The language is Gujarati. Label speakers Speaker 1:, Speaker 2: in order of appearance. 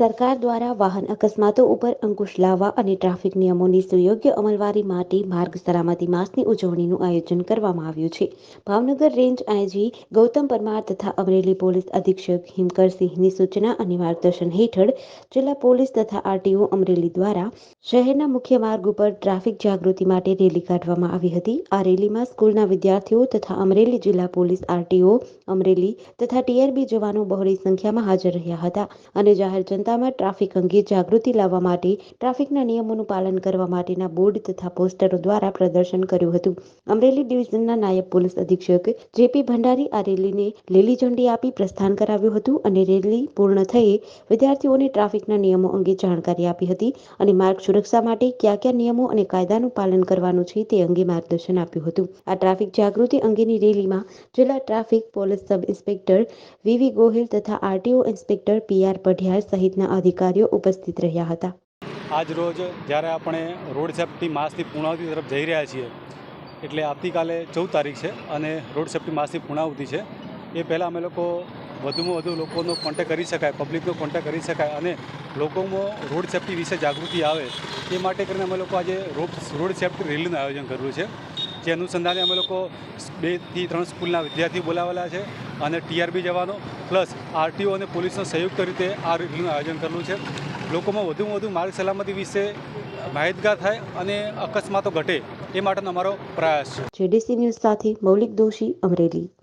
Speaker 1: સરકાર દ્વારા વાહન અકસ્માતો ઉપર અંકુશ લાવવા અને ટ્રાફિક નિયમોની સુયોગ્ય અમલવારી માટે માર્ગ સલામતી માસની ઉજવણીનું આયોજન કરવામાં આવ્યું છે. ભાવનગર રેન્જ આઈજી ગૌતમ પરમાર તથા અમરેલી પોલીસ અધિક્ષક હિમકરસિંહની સૂચના અને માર્ગદર્શન હેઠળ જિલ્લા પોલીસ તથા આરટીઓ અમરેલી દ્વારા શહેરના મુખ્ય માર્ગ ઉપર ટ્રાફિક જાગૃતિ માટે રેલી કાઢવામાં આવી હતી. આ રેલીમાં સ્કૂલના વિદ્યાર્થીઓ તથા અમરેલી જિલ્લા પોલીસ આરટીઓ, અમરેલી તથા ટીઆરબી જવાનો બહોળી સંખ્યામાં હાજર રહ્યા હતા અને જાહેર જનતામાં ટ્રાફિક અંગે જાગૃતિ લાવવા માટે, ટ્રાફિકના નિયમોનું પાલન કરવા માટેના બોર્ડ તથા પોસ્ટરો દ્વારા પ્રદર્શન કર્યું હતું. અમરેલી ડિવિઝનના નાયબ પોલીસ અધિક્ષક જેપી ભંડારી આ રેલીને લીલી ઝંડી આપી પ્રસ્થાન કરાવ્યું હતું અને રેલી પૂર્ણ થયે વિદ્યાર્થીઓને ટ્રાફિકના નિયમો અંગે જાણકારી આપી હતી અને માર્ગ સુરક્ષા માટે કયા કયા નિયમો અને કાયદાનું પાલન કરવાનું છે તે અંગે માર્ગદર્શન આપ્યું હતું. આ ટ્રાફિક જાગૃતિ અંગેની રેલીમાં જિલ્લા traffic police sub inspector VV Gohil તથા આરટીઓ ઇન્સ્પેક્ટર પીઆર પઢિયાર સહિતના અધિકારીઓ ઉપસ્થિત રહ્યા હતા.
Speaker 2: આજ રોજ જ્યારે આપણે રોડ સેફ્ટી માસની પૂર્ણાવતિ તરફ જઈ રહ્યા છીએ, એટલે આવતીકાલે ચૌદ તારીખ છે અને રોડ સેફ્ટી માસની પૂર્ણાવતિ છે, એ પહેલાં અમે લોકો વધુમાં વધુ લોકોનો કોન્ટેક્ટ કરી શકાય પબ્લિકનો કોન્ટેક્ટ કરી શકાય અને લોકોમાં રોડ સેફ્ટી વિશે જાગૃતિ આવે, એ માટે કરીને અમે લોકો આજે રોડ રોડ સેફ્ટી રેલીનું આયોજન કર્યું છે. જે અનુસંધાને અમે લોકો બેથી ત્રણ સ્કૂલના વિદ્યાર્થીઓ બોલાવેલા છે અને ટીઆરબી જવાનો પ્લસ આરટીઓ અને પોલીસનો સંયુક્ત રીતે આ રેલીનું આયોજન કરેલું છે. લોકોમાં વધુમાં વધુ માર્ગ સલામતી વિશે માહિતગાર થાય અને અકસ્માતો ઘટે એ માટેનો અમારો પ્રયાસ છે.
Speaker 1: જેડીસી ન્યૂઝ સાથે મૌલિક દોશી અમરેલી.